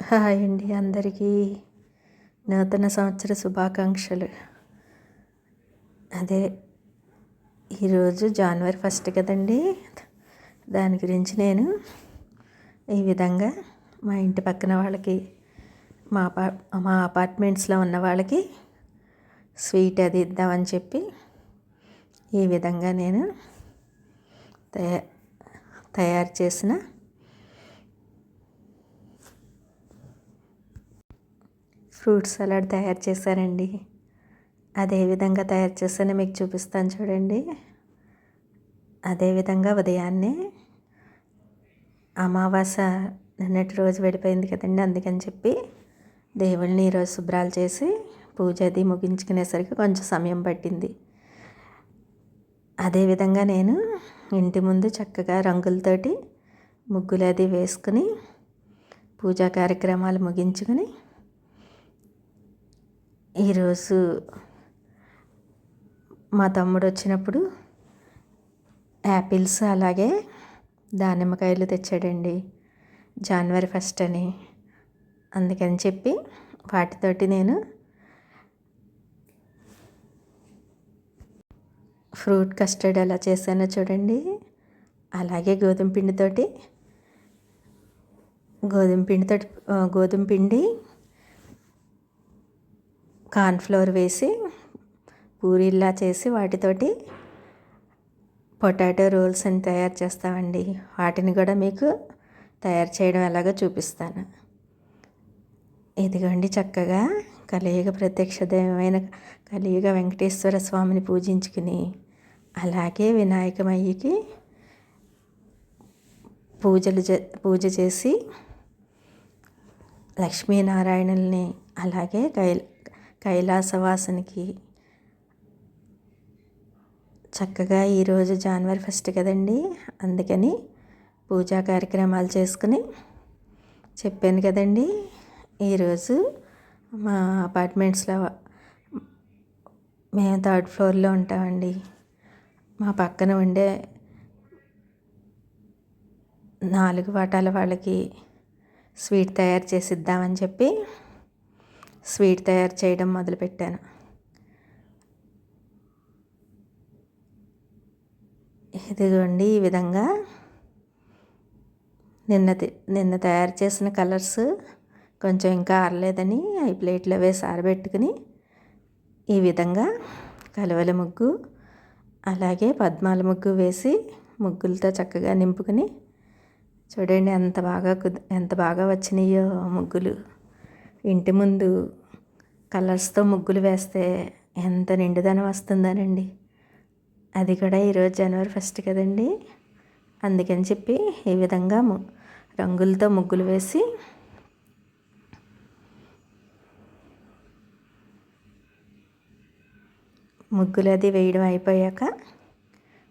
Hi అండి అందరికీ నూతన సంవత్సర శుభాకాంక్షలు. అదే ఈరోజు జనవరి ఫస్ట్ కదండి? దాని గురించి నేను ఈ విధంగా మా ఇంటి పక్కన వాళ్ళకి మా అపా మా అపార్ట్మెంట్స్లో ఉన్న వాళ్ళకి స్వీట్ అది ఇద్దామని చెప్పి ఈ విధంగా నేను తయా తయారు చేసిన ఫ్రూట్ సలాడ్ తయారు చేశానండి అదే విధంగా తయారు చేస్తేనే మీకు చూపిస్తాను చూడండి. అదేవిధంగా ఉదయాన్నే అమావాస నిన్నటి రోజు వెళ్ళిపోయింది కదండి అందుకని చెప్పి దేవుళ్ళని ఈరోజు శుభ్రాలు చేసి పూజ అది ముగించుకునేసరికి కొంచెం సమయం పట్టింది. అదేవిధంగా నేను ఇంటి ముందు చక్కగా రంగులతోటి ముగ్గులు అది వేసుకుని పూజా కార్యక్రమాలు ముగించుకుని ఈరోజు మా తమ్ముడు వచ్చినప్పుడు యాపిల్స్ అలాగే దానిమ్మకాయలు తెచ్చాడండి. జనవరి ఫస్ట్ అని. అందుకని చెప్పి వాటితోటి నేను ఫ్రూట్ కస్టర్డ్ ఎలా చేశానో చూడండి. అలాగే గోధుమ పిండితోటి గోధుమ పిండితోటి గోధుమ పిండి కార్న్ఫ్లోర్ వేసి పూరిల్లా చేసి వాటితోటి పొటాటో రోల్స్ అని తయారు చేస్తామండి. వాటిని కూడా మీకు తయారు చేయడం ఎలాగో చూపిస్తాను. ఇదిగోండి చక్కగా కలియుగ ప్రత్యక్ష దైవమైన కలియుగ వెంకటేశ్వర స్వామిని పూజించుకుని అలాగే వినాయకమయ్యకి పూజలు పూజ చేసి లక్ష్మీనారాయణుల్ని అలాగే కై కైలాసవాసునికి చక్కగా ఈరోజు జనవరి ఫస్ట్ కదండి. అందుకని పూజా కార్యక్రమాలు చేసుకుని చెప్పాను కదండి. ఈరోజు మా అపార్ట్మెంట్స్లో మేము థర్డ్ ఫ్లోర్లో ఉంటామండి. మా పక్కన ఉండే నాలుగు వాటాల వాళ్ళకి స్వీట్ తయారు చేసి ఇద్దామని చెప్పి స్వీట్ తయారు చేయడం మొదలుపెట్టాను. ఇదిగోండి ఈ విధంగా నిన్న నిన్న తయారు చేసిన కలర్స్ కొంచెం ఇంకా ఆరలేదని అవి ప్లేట్లో వేసి ఆరబెట్టుకుని ఈ విధంగా కలువల ముగ్గు అలాగే పద్మాల ముగ్గు వేసి ముగ్గులతో చక్కగా నింపుకుని చూడండి ఎంత బాగా ఎంత బాగా వచ్చినాయో ముగ్గులు. ఇంటి ముందు కలర్స్తో ముగ్గులు వేస్తే ఎంత నిండుదనం వస్తుందనండి. అది కూడా ఈరోజు జనవరి ఫస్ట్ కదండి. అందుకని చెప్పి ఈ విధంగా రంగులతో ముగ్గులు వేసి ముగ్గులు అది వేయడం అయిపోయాక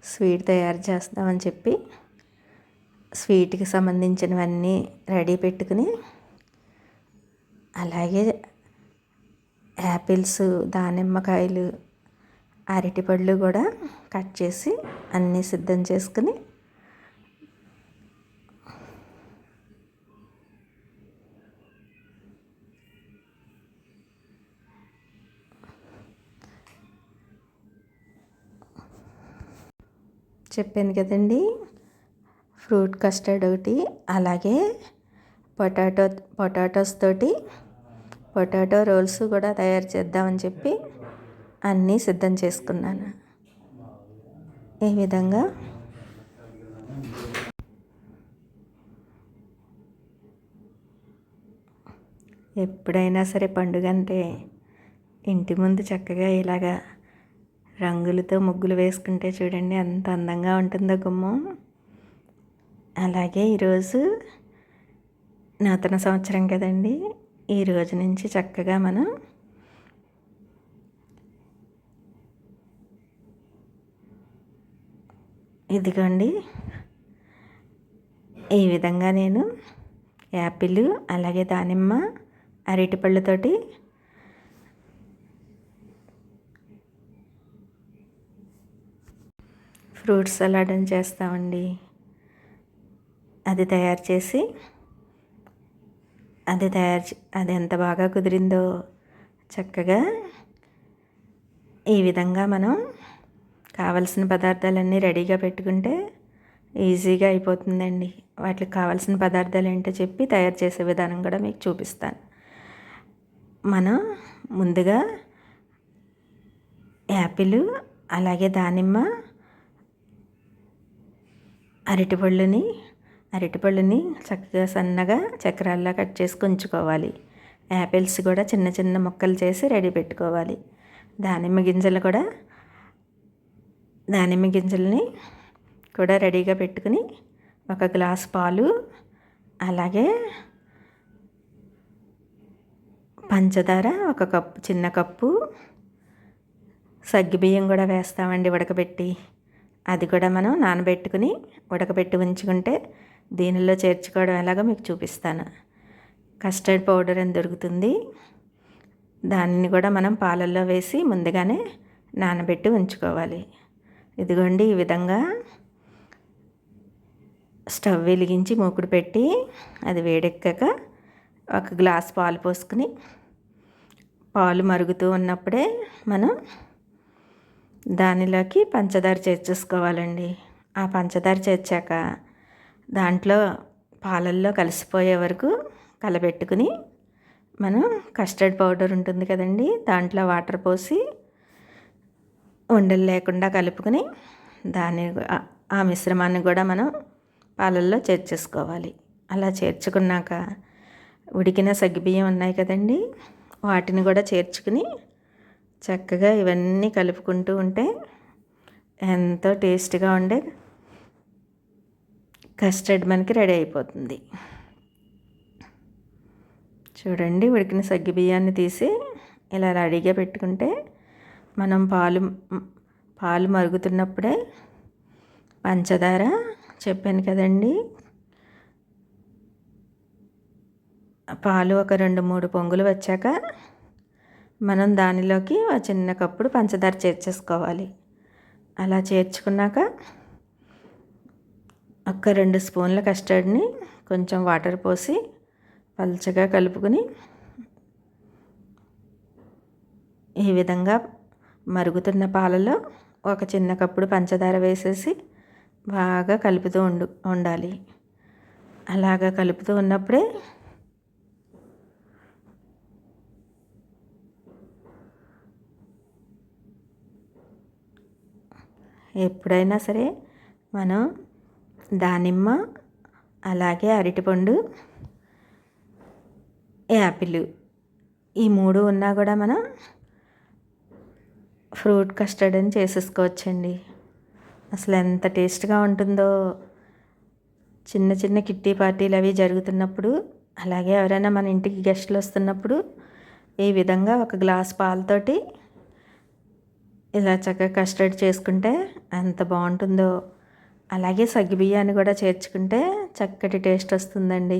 స్వీట్ తయారు చేస్తామని చెప్పి స్వీట్కి సంబంధించినవన్నీ రెడీ పెట్టుకుని అలాగే యాపిల్స్ దానిమ్మకాయలు అరటిపళ్ళు కూడా కట్ చేసి అన్నీ సిద్ధం చేసుకుని చెప్పాను కదండి ఫ్రూట్ కస్టర్డ్ ఒకటి అలాగే పొటాటో పొటాటోస్ తోటి పొటాటో రోల్స్ కూడా తయారు చేద్దామని చెప్పి అన్నీ సిద్ధం చేసుకున్నాను. ఈ విధంగా ఎప్పుడైనా సరే పండుగ అంటే ఇంటి ముందు చక్కగా ఇలాగా రంగులతో ముగ్గులు వేసుకుంటే చూడండి ఎంత అందంగా ఉంటుందో గుమ్మం. అలాగే ఈరోజు నూతన సంవత్సరం కదండి. ఈ రోజు నుంచి చక్కగా మనం ఇదిగోండి. ఈ విధంగా నేను యాపిల్ అలాగే దానిమ్మ అరటిపళ్ళతోటి ఫ్రూట్ సలాడ్ అని చేస్తామండి. అది తయారు చేసి అది తయారు అది ఎంత బాగా కుదిరిందో చక్కగా ఈ విధంగా మనం కావలసిన పదార్థాలన్నీ రెడీగా పెట్టుకుంటే ఈజీగా అయిపోతుందండి. వాటికి కావాల్సిన పదార్థాలు ఏంటో చెప్పి తయారు చేసే విధానం కూడా మీకు చూపిస్తాను. మనం ముందుగా యాపిల్ అలాగే దానిమ్మ అరటిపళ్ళుని అరటిపళ్ళుని చక్కగా సన్నగా చక్రాల్లా కట్ చేసి ఉంచుకోవాలి యాపిల్స్ కూడా చిన్న చిన్న ముక్కలు చేసి రెడీ పెట్టుకోవాలి. దానిమ్మ గింజలు కూడా దానిమ్మ గింజల్ని కూడా రెడీగా పెట్టుకుని ఒక గ్లాస్ పాలు అలాగే పంచదార ఒక కప్పు చిన్న కప్పు సగ్గుబియ్యం కూడా వేస్తామండి ఉడకబెట్టి. అది కూడా మనం నానబెట్టుకుని ఉడకబెట్టి ఉంచుకుంటే దీనిలో చేర్చుకోవడం ఎలాగో మీకు చూపిస్తాను. కస్టర్డ్ పౌడర్ అని దొరుకుతుంది. దానిని కూడా మనం పాలల్లో వేసి ముందుగానే నానబెట్టి ఉంచుకోవాలి. ఇదిగోండి ఈ విధంగా స్టవ్ వెలిగించి మూకుడు పెట్టి అది వేడెక్కాక ఒక గ్లాస్ పాలు పోసుకుని పాలు మరుగుతూ ఉన్నప్పుడే మనం దానిలోకి పంచదార చేర్చేసుకోవాలండి. ఆ పంచదార చేర్చాక దాంట్లో పాలల్లో కలిసిపోయే వరకు కలబెట్టుకుని మనం కస్టర్డ్ పౌడర్ ఉంటుంది కదండి దాంట్లో వాటర్ పోసి ఉండలు లేకుండా కలుపుకొని దాన్ని ఆ- ఆ మిశ్రమాన్ని కూడా మనం పాలల్లో చేర్చేసుకోవాలి. అలా చేర్చుకున్నాక ఉడికిన సగ్గుబియ్యం ఉన్నాయి కదండి వాటిని కూడా చేర్చుకుని చక్కగా ఇవన్నీ కలుపుకుంటూ ఉంటే ఎంతో టేస్ట్గా ఉండే కస్టర్డ్ మనకి రెడీ అయిపోతుంది. చూడండి ఉడికిన సగ్గి బియ్యాన్ని తీసి ఇలా రెడీగా పెట్టుకుంటే మనం పాలు పాలు మరుగుతున్నప్పుడే పంచదార చెప్పాను కదండి. పాలు ఒక రెండు మూడు పొంగులు వచ్చాక మనం దానిలోకి ఒక చిన్న కప్పుడు పంచదార చేర్చేసుకోవాలి. అలా చేర్చుకున్నాక ఒక రెండు స్పూన్ల కస్టర్డ్ని కొంచెం వాటర్ పోసి పల్చగా కలుపుకొని ఈ విధంగా మరుగుతున్న పాలలో ఒక చిన్న కప్పుడు పంచదార వేసేసి బాగా కలుపుతూ ఉండు ఉండాలి. అలాగా కలుపుతూ ఉన్నప్పుడే ఎప్పుడైనా సరే మనం దానిమ్మ అలాగే అరటిపండు యాపిల్. ఈ మూడు ఉన్నా కూడా మనం ఫ్రూట్ కస్టర్డ్ అని చేసేసుకోవచ్చండి. అసలు ఎంత టేస్ట్గా ఉంటుందో. చిన్న చిన్న కిట్టి పార్టీలు అవి జరుగుతున్నప్పుడు అలాగే ఎవరైనా మన ఇంటికి గెస్ట్లు వస్తున్నప్పుడు ఈ విధంగా ఒక గ్లాస్ పాలతోటి ఇలా చక్కగా కస్టర్డ్ చేసుకుంటే ఎంత బాగుంటుందో. అలాగే సగ్గిబియ్యాన్ని కూడా చేర్చుకుంటే చక్కటి టేస్ట్ వస్తుందండి.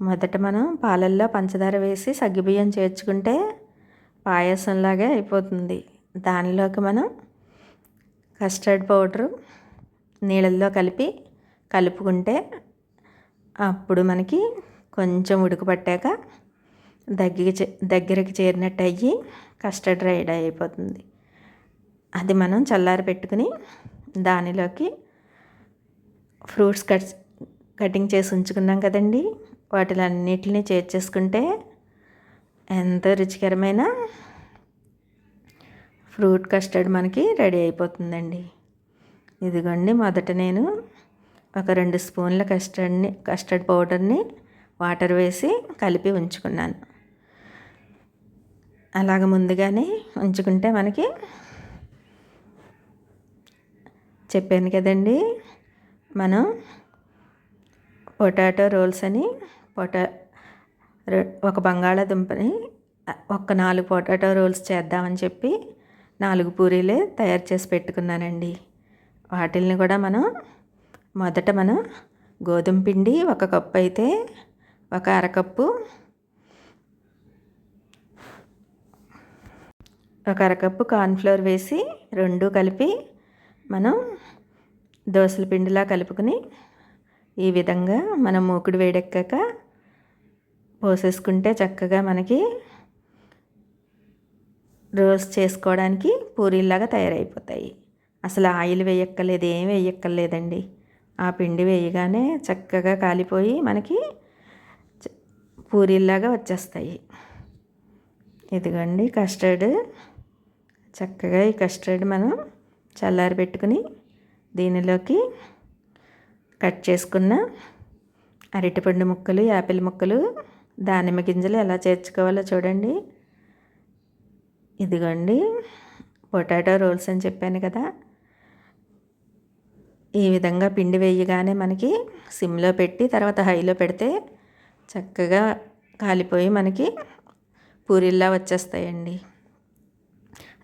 మొదట మనం పాలల్లో పంచదార వేసి సగ్గిబియ్యం చేర్చుకుంటే పాయసంలాగే అయిపోతుంది. దానిలోకి మనం కస్టర్డ్ పౌడరు నీళ్ళల్లో కలిపి కలుపుకుంటే అప్పుడు మనకి కొంచెం ఉడకపట్టాక దగ్గరికి దగ్గరికి చేరినట్టు అయ్యి కస్టర్డ్ రైడ్ అయిపోతుంది. అది మనం చల్లారి పెట్టుకుని దానిలోకి ఫ్రూట్స్ కట్ కటింగ్ చేసి ఉంచుకున్నాం కదండి. వాటిలన్నిటిని చేర్చేసుకుంటే ఎంతో రుచికరమైన ఫ్రూట్ కస్టర్డ్ మనకి రెడీ అయిపోతుందండి. ఇదిగోండి మొదట నేను ఒక రెండు స్పూన్ల కస్టర్డ్ని కస్టర్డ్ పౌడర్ని వాటర్ వేసి కలిపి ఉంచుకున్నాను. అలాగ ముందుగానే ఉంచుకుంటే మనకి చెప్పాను కదండి. మనం పొటాటో రోల్స్ అని పొటా ఒక బంగాళాదుంపని ఒక నాలుగు పొటాటో రోల్స్ చేద్దామని చెప్పి నాలుగు పూరీలే తయారు చేసి పెట్టుకున్నానండి. వాటిల్ని కూడా మనం మొదట మనం గోధుమ పిండి ఒక కప్పు అయితే ఒక అరకప్పు ఒక అరకప్పు కార్న్ఫ్లోర్ వేసి రెండు కలిపి మనం దోసల పిండిలా కలుపుకొని ఈ విధంగా మనం మూకుడు వేడెక్కాక పోసేసుకుంటే చక్కగా మనకి రోస్ట్ చేసుకోవడానికి పూరీలాగా తయారైపోతాయి. అసలు ఆయిల్ వేయక్కర్లేదు ఏం వేయక్కర్లేదండి. ఆ పిండి వేయగానే చక్కగా కాలిపోయి మనకి పూరీల్లాగా వచ్చేస్తాయి. ఇదిగోండి కస్టర్డ్. చక్కగా ఈ కస్టర్డ్ మనం చల్లారి పెట్టుకుని దీనిలోకి కట్ చేసుకున్న అరటిపండు ముక్కలు యాపిల్ ముక్కలు దానిమ్మ గింజలు ఎలా చేర్చుకోవాలో చూడండి. ఇదిగోండి పొటాటో రోల్స్ అని చెప్పాను కదా. ఈ విధంగా పిండి వేయగానే మనకి సిమ్లో పెట్టి తర్వాత హైలో పెడితే చక్కగా కాలిపోయి మనకి పూరిల్లా వచ్చేస్తాయండి.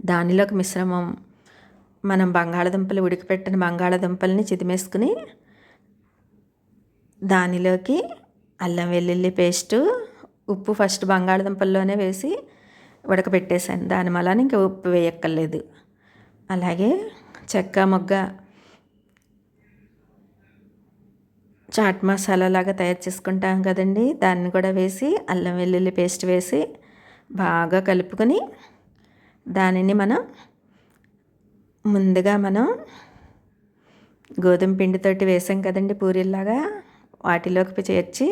దానిలోకి మిశ్రమం మనం బంగాళదుంపలు ఉడికిపెట్టిన బంగాళదుంపల్ని చిదిమేసుకుని దానిలోకి అల్లం వెల్లుల్లి పేస్టు ఉప్పు ఫస్ట్ బంగాళదుంపల్లోనే వేసి ఉడకబెట్టేశాను. దాని మళ్ళా ఇంకా ఉప్పు వేయక్కర్లేదు. అలాగే చెక్క మొగ్గ చాట్ మసాలా లాగా తయారు చేసుకుంటాం కదండి. దాన్ని కూడా వేసి అల్లం వెల్లుల్లి పేస్ట్ వేసి బాగా కలుపుకొని దానిని మనం ముందుగా మనం గోధుమ పిండితోటి వేసాం కదండి పూరీలాగా వాటిలోకి చేర్చి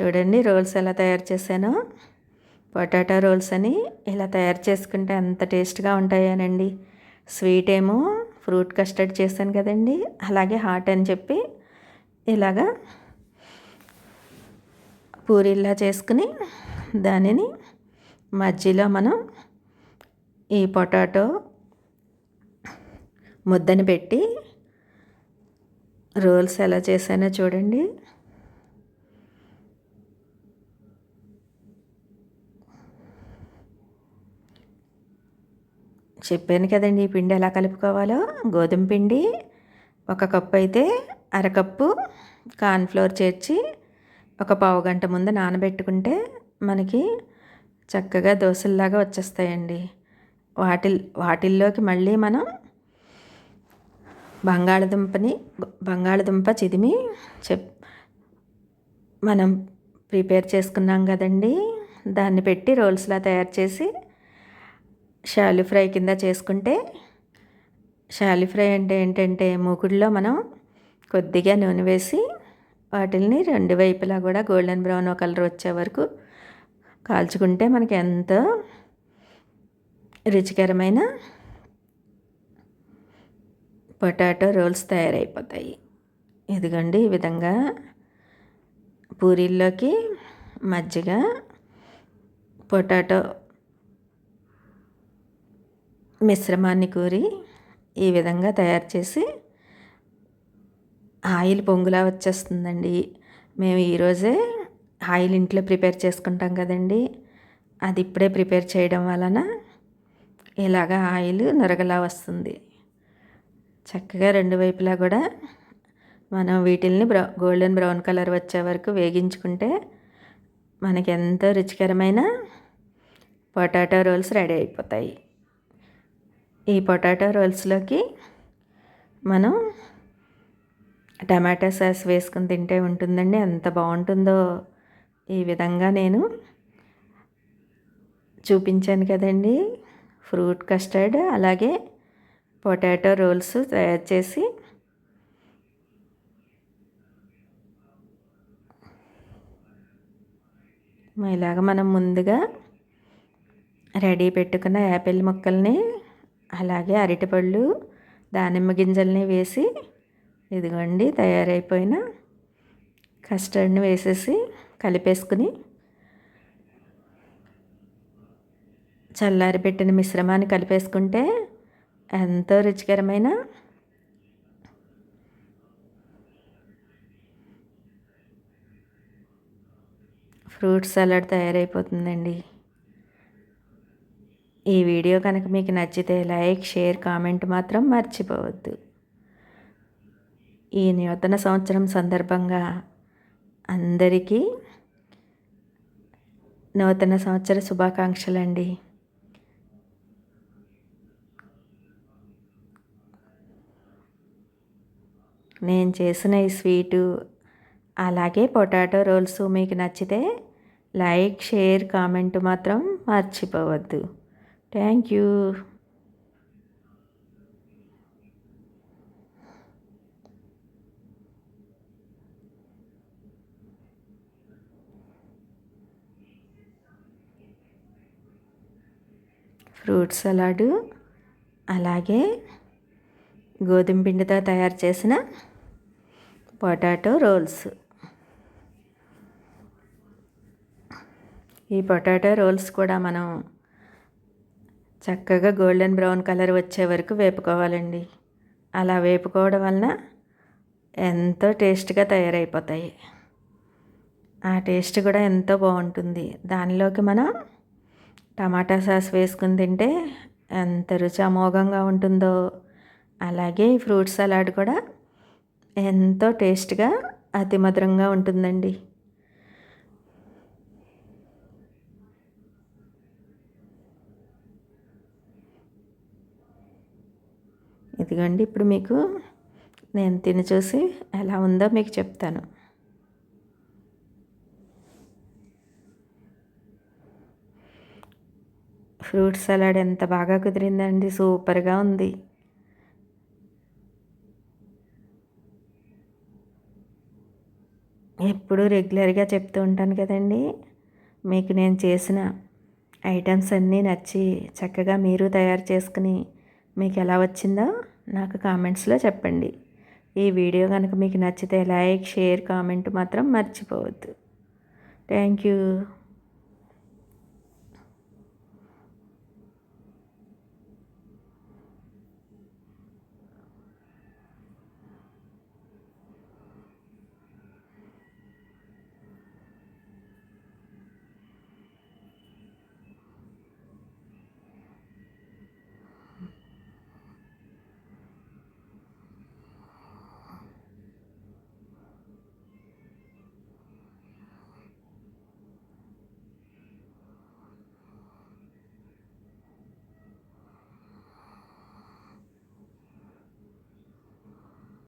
చూడండి రోల్స్ ఎలా తయారు చేశానో. పొటాటో రోల్స్ అని ఇలా తయారు చేసుకుంటే ఎంత టేస్ట్గా ఉంటాయనండి. స్వీట్ ఏమో ఫ్రూట్ కస్టర్డ్ చేశాను కదండి. అలాగే హాట్ అని చెప్పి ఇలాగా పూరీలా చేసుకుని దానిని మధ్యలో మనం ఈ పొటాటో ముద్దని పెట్టి రోల్స్ ఎలా చేశానో చూడండి. చెప్పాను కదండి ఈ పిండి ఎలా కలుపుకోవాలో? గోధుమ పిండి ఒక కప్పు అయితే అరకప్పు కార్న్ఫ్లోర్ చేర్చి ఒక పావు గంట ముందు నానబెట్టుకుంటే మనకి చక్కగా దోశల్లాగా వచ్చేస్తాయండి. వాటి వాటిల్లోకి మళ్ళీ మనం బంగాళదుంపని బంగాళదుంప చిదిమి చెప్ మనం ప్రిపేర్ చేసుకున్నాం కదండి. దాన్ని పెట్టి రోల్స్లా తయారు చేసి షాలి ఫ్రై కింద చేసుకుంటే షాలి ఫ్రై అంటే ఏంటంటే మూకుడులో మనం కొద్దిగా నూనె వేసి వాటిల్ని రెండు వైపులా కూడా గోల్డెన్ బ్రౌన్ కలర్ వచ్చే వరకు కాల్చుకుంటే మనకి ఎంతో రుచికరమైన పొటాటో రోల్స్ తయారైపోతాయి. ఇదిగోండి ఈ విధంగా పూరీల్లోకి మజ్జిగ పొటాటో మిశ్రమాన్ని కూరి ఈ విధంగా తయారు చేసి ఆయిల్ పొంగులా వచ్చేస్తుందండి. మేము ఈరోజే ఆయిల్ ఇంట్లో ప్రిపేర్ చేసుకుంటాం కదండి. అది ఇప్పుడే ప్రిపేర్ చేయడం వలన ఇలాగా ఆయిల్ నురగలా వస్తుంది. చక్కగా రెండు వైపులా కూడా మనం వీటిల్ని బ్రౌ గోల్డెన్ బ్రౌన్ కలర్ వచ్చే వరకు వేగించుకుంటే మనకి ఎంతో రుచికరమైన పొటాటో రోల్స్ రెడీ అయిపోతాయి. ఈ పొటాటో రోల్స్లోకి మనం టమాటా సాస్ వేసుకుని తింటే ఉంటుందండి. ఎంత బాగుంటుందో ఈ విధంగా నేను చూపించాను కదండి. ఫ్రూట్ కస్టర్డ్ అలాగే పొటాటో రోల్స్ తయారు చేసి ఇలాగ మనం ముందుగా రెడీ పెట్టుకున్న యాపిల్ ముక్కల్ని అలాగే అరటిపళ్ళు దానిమ్మ గింజల్ని వేసి ఇదిగోండి తయారైపోయిన కస్టర్డ్ని వేసేసి కలిపేసుకుని చల్లారి పెట్టిన మిశ్రమాన్ని కలిపేసుకుంటే ఎంతో రుచికరమైన? ఫ్రూట్ సలాడ్ తయారైపోతుందండి. ఈ వీడియో కనుక మీకు నచ్చితే లైక్ షేర్ కామెంట్ మాత్రం మర్చిపోవద్దు. ఈ నూతన సంవత్సరం సందర్భంగా అందరికీ నూతన సంవత్సర శుభాకాంక్షలండి. నేను చేసిన ఈ స్వీటు అలాగే పొటాటో రోల్స్ మీకు నచ్చితే లైక్ షేర్ కామెంట్ మాత్రం మర్చిపోవద్దు. Thank you. ఫ్రూట్ సలాడు అలాగే గోధుమ పిండితో తయారు చేసిన పొటాటో రోల్స్. ఈ పొటాటో రోల్స్ కూడా మనం చక్కగా గోల్డెన్ బ్రౌన్ కలర్ వచ్చే వరకు వేపుకోవాలండి. అలా వేపుకోవడం వలన ఎంతో టేస్ట్గా తయారైపోతాయి. ఆ టేస్ట్ కూడా ఎంతో బాగుంటుంది. దానిలోకి మనం టమాటా సాస్ వేసుకుని తింటే ఎంత రుచి అమోఘంగా ఉంటుందో అలాగే ఈ ఫ్రూట్ సలాడ్ కూడా ఎంతో టేస్ట్గా అతి మధురంగా ఉంటుందండి. ఇదిగోండి ఇప్పుడు మీకు నేను తిని చూసి ఎలా ఉందో మీకు చెప్తాను. ఫ్రూట్ సలాడ్ ఎంత బాగా కుదిరిందండి. సూపర్గా ఉంది. ఎప్పుడు రెగ్యులర్గా చెప్తూ ఉంటాను కదండి. మీకు నేను చేసిన ఐటమ్స్ అన్నీ నచ్చి చక్కగా మీరు తయారు చేసుకుని మీకు ఎలా వచ్చిందో నాకు కామెంట్స్లో చెప్పండి. ఈ వీడియో కనుక మీకు నచ్చితే లైక్ షేర్ కామెంట్ మాత్రం మర్చిపోవద్దు. Thank you.